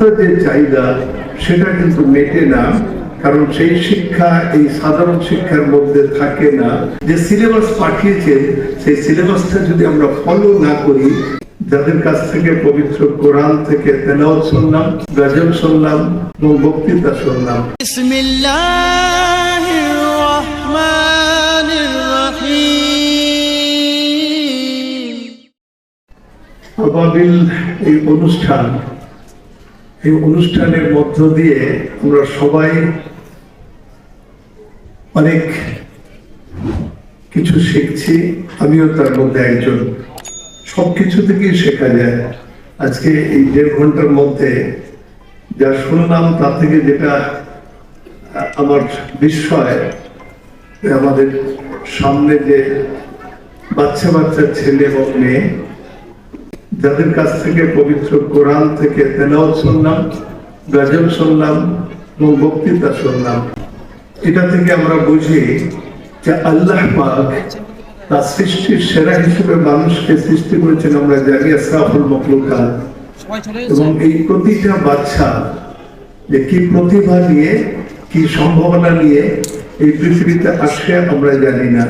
যে চাহিদা সেটা কিন্তু মেটে না কারণ সেই শিক্ষা এই সাধারণ শিক্ষার মধ্যে থাকে না। যে সিলেবাস পাঠিয়েছে সেই সিলেবাসটা যদি আমরা ফলো না করি যাদের কাছ থেকে পবিত্র কোরআন থেকে তেলাওয়াত শুনলাম গজল শুনলাম এবং বক্তৃতা শুনলাম। এই অনুষ্ঠান এই অনুষ্ঠানের মধ্য দিয়ে আমরা সবাই অনেক কিছু শিখছি। আমিও তার মধ্যে একজন। সবকিছু থেকেই শেখা যায়। আজকে এই দেড় ঘণ্টার মধ্যে যা শুনলাম তা থেকে যেটা আমার বিস্ময় আমাদের সামনে যে বাচ্চা বাচ্চা ছেলে এবং মেয়ে যাদের কাছ থেকে পবিত্র কোরআন থেকে তেলাওয়াত শুনলাম গজল শুনলাম এবং বক্তৃতা শুনলাম এটা থেকে আমরা বুঝি যে আল্লাহ পাক তার সৃষ্টির সেরা হিসেবে মানুষকে সৃষ্টি করেছেন আমরা জানি আসরাফুল মখলুকাত। এবং এই প্রতিটা বাচ্চা যে কি প্রতিভা নিয়ে কি সম্ভাবনা নিয়ে এই পৃথিবীতে আসে আমরা জানি না।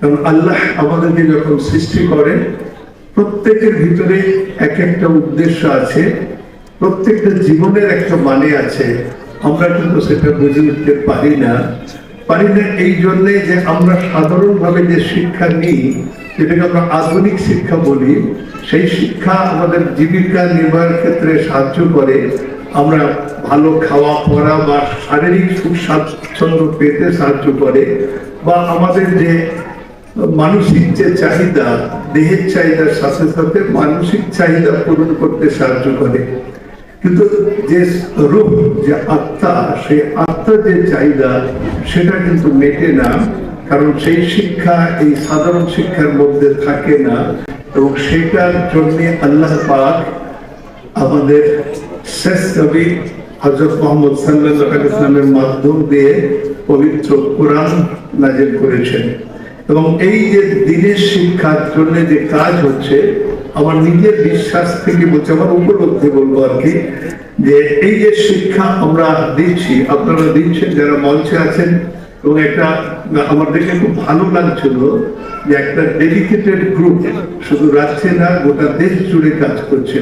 কারণ আল্লাহ আমাদেরকে যখন সৃষ্টি করেন প্রত্যেকের ভিতরে এক একটা উদ্দেশ্য আছে, প্রত্যেকটা জীবনের একটা মানে আছে। আমরা কিন্তু সেটা বুঝে উঠতে পারি না। পারি না এই জন্যে যে আমরা সাধারণভাবে যে শিক্ষা নিই, যেটাকে আমরা আধুনিক শিক্ষা বলি, সেই শিক্ষা আমাদের জীবিকা নির্বাহের ক্ষেত্রে সাহায্য করে। আমরা ভালো খাওয়া, পড়া বা শারীরিক সুখ স্বাচ্ছন্দ্য পেতে সাহায্য করে। বা আমাদের যে মানসিক যে চাহিদা, দেহের চাহিদার সাথে সাথে মানসিক চাহিদা পূরণ করতে সাহায্য করে। কিন্তু যে রূপ, যে আত্মা, সেই আত্মার যে চাহিদা, সেটা কিন্তু মেটে না, কারণ সেই শিক্ষা এই সাধারণ শিক্ষার মধ্যে থাকে না। এবং সেটার জন্য আল্লাহ পাক আমাদের শেষ কবি হজরত মোহাম্মদ সাল্লাহ ইসলামের মাধ্যম দিয়ে পবিত্র কোরআন নাজিল করেছেন। এবং এই যে দিনের শিক্ষার জন্য যে কাজ হচ্ছে, আমার নিজের বিশ্বাস থেকে বলছে, আমার উপলব্ধি বলব আর কি, যে এই যে শিক্ষা আমরা দিচ্ছি, আপনারা দিচ্ছেন, যারা মঞ্চে আছেন, এবং একটা আমার দেখে খুব ভালো লাগছিল যে একটা ডেডিকেটেড গ্রুপ শুধু রাজ্যে না, গোটা দেশ জুড়ে কাজ করছে।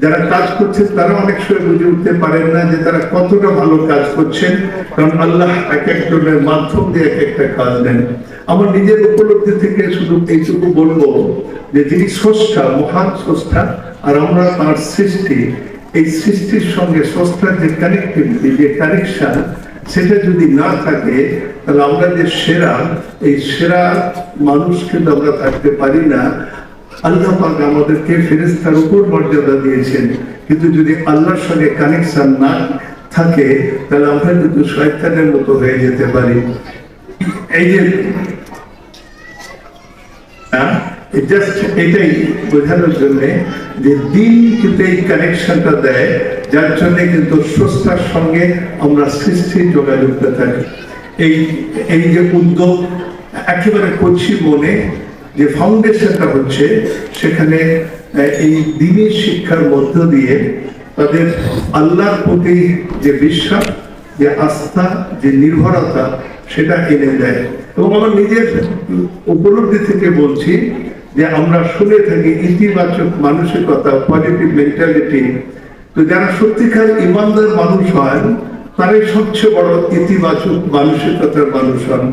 যারা কাজ করছেন তারা অনেক সময় বুঝে উঠতে পারেন না যে তারা কতটা ভালো কাজ করছেন। কারণ আল্লাহ এক একজনের মাধ্যম দিয়ে এক একটা কাজ দেন। আমার নিজের উপলব্ধি থেকে শুধু এইটুকু বলব যে যিনি স্রষ্টা, মহান স্রষ্টা, আর আমরা তার সৃষ্টি, এই সৃষ্টির সঙ্গে স্রষ্টার যে কানেক্টিভিটি যে কানেকশন সেটা যদি না থাকে, তাহলে আমরা যে সেরা, এই সেরা মানুষ কিন্তু আমরা থাকতে পারি না। আল্লাহ পাক আমাদেরকে ফেরেস্তার উপর মর্যাদা দিয়েছেন। কিন্তু যদি আল্লাহর সঙ্গে কানেকশন না থাকে, তাহলে আমরা কিন্তু শয়তানের মতো হয়ে যেতে পারি। এই যে জাস্ট এটাই বোঝানোর জন্য যে দিন কিন্তু এই কানেকশনটা দেয়, যার জন্য কিন্তু সঙ্গে আমরা সৃষ্টির যোগাযোগটা থাকি। এই এই যে উদ্যোগ, একেবারে করছি মনে যে ফাউন্ডেশনটা হচ্ছে, সেখানে এই দিনী শিক্ষার মধ্য দিয়ে তাদের আল্লাহর প্রতি যে বিশ্বাস, যে আস্থা, যে নির্ভরতা, সেটা এনে দেয়। এবং আমার নিজের উপলব্ধি থেকে বলছি যে আমরা শুনে থাকি ইতিবাচক মানসিকতা পজিটিভ মেন্টালিটি তো যারা সত্যিকার ইমানদার মানুষ হয় তারাই সবচেয়ে বড় ইতিবাচক মানসিকতার মানুষ হন।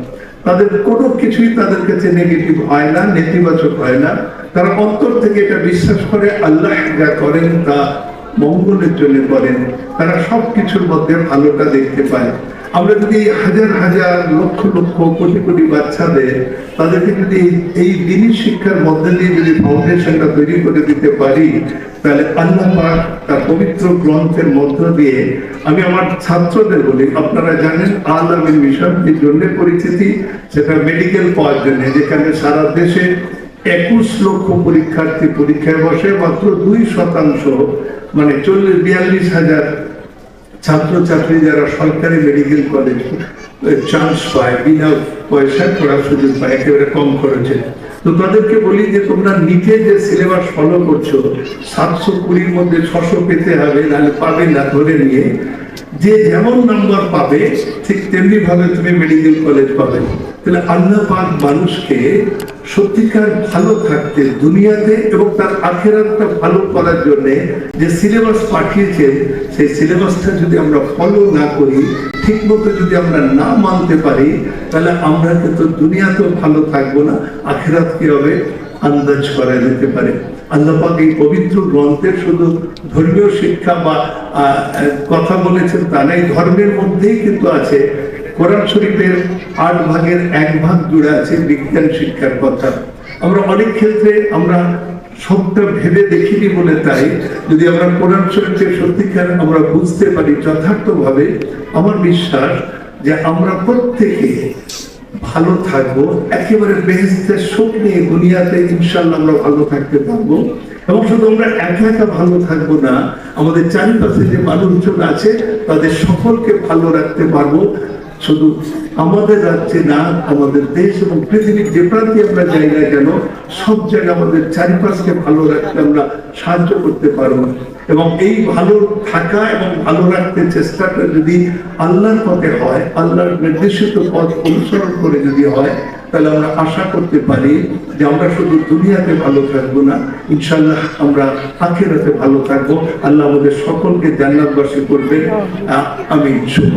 তাদের কোনো কিছুই তাদের কাছে নেগেটিভ হয় না, নেতিবাচক হয় না। তারা অন্তর থেকে এটা বিশ্বাস করে, আল্লাহ যা করেন তা মঙ্গলের জন্য করেন। তারা সব কিছুর মধ্যে ভালোটা দেখতে পায়। আমরা যদি হাজার হাজার লক্ষ লক্ষ কোটি কোটি বাচ্চাদের তাদেরকে যদি এই দিনই শিক্ষার মধ্যে দিয়ে যদি ফাউন্ডেশনটা তৈরি করে দিতে পারি, তাহলে আল্লাহ পাক তার পবিত্র গ্রন্থের মধ্য দিয়ে আমি আমার ছাত্রদের বলি, আপনারা জানেন আলামিন মিশন এই জন্য পরিচিতি? সেটা মেডিকেল পাওয়ার জন্য, যেখানে সারা দেশে একুশ লক্ষ পরীক্ষার্থী পরীক্ষায় বসে, মাত্র দুই শতাংশ মানে চল্লিশ, বিয়াল্লিশ হাজার ছাত্রছাত্রী যারা সরকারি মেডিকেল কলেজ চান্স পায়, বিনা পয়সায় পড়ার সুযোগ পায়, একেবারে কম খরচে। তো তাদেরকে বলি যে, তোমরা নিচে যে সিলেবাস ফলো করছ, সাতশো কুড়ির মধ্যে ছশো পেতে হবে, নাহলে পাবে না ধরে নিয়ে। যে যেমন নাম্বার পাবে, ঠিক তেমনি ভাবে তুমি মেডিকেল কলেজ পাবে। তাহলে আল্লাহ পাক মানুষকে সত্যিকার ভালো থাকতে, দুনিয়াতে এবং তার আখেরাতটা ভালো করার জন্য যে সিলেবাস পাঠিয়েছেন, সেই সিলেবাসটা যদি আমরা ফলো না করি ঠিক মতো যদি আমরা না মানতে পারি, তাহলে আমরা কিন্তু দুনিয়াতেও ভালো থাকব না, আখেরাত কি হবে? আন্দাজ করা যেতে পারে। আল্লাহ পাক এই পবিত্র গ্রন্থের শুধু ধর্মীয় শিক্ষা বা কথা বলেছেন তা নাই ধর্মের মধ্যেই কিন্তু আছে। কোরআন শরীফের আট ভাগের এক ভাগ জুড়ে আছে বিজ্ঞান শিক্ষার কথা। আমরা অনেক ক্ষেত্রে আমরা সবটা ভেবে দেখিনি বলে তাই, যদি আমরা কোরআন শরীফের সত্যিকার আমরা বুঝতে পারি যথার্থভাবে, আমার বিশ্বাস যে আমরা প্রত্যেকে ভালো থাকব, একেবারে বেহেস্তের সুখ নিয়ে দুনিয়াতে ইনশাল্লাহ আমরা ভালো থাকতে পারব। এবং শুধু আমরা একা একা ভালো থাকব না, আমাদের চারিপাশে যে মানুষজন আছে, তাদের সকলকে ভালো রাখতে পারব। শুধু আমাদের রাজ্যে না, আমাদের দেশ এবং পৃথিবীর যে প্রান্তে আমরা যাই না কেন, সব জায়গায় আমাদের চারিপাশকে ভালো রাখতে আমরা সাহায্য করতে পারব। এবং এই ভালো থাকা এবং ভালো রাখতে চেষ্টাটা যদি আল্লাহর পথে হয়, আল্লাহর নির্দেশিত পথ অনুসরণ করে যদি হয়, তাহলে আমরা আশা করতে পারি যে আমরা শুধু দুনিয়াতে ভালো থাকব না ইনশাল্লাহ আমরা আখেরাতে ভালো থাকব। আল্লাহ আমাদের সকলকে জান্নাতবাসী করবে আমিন শুভ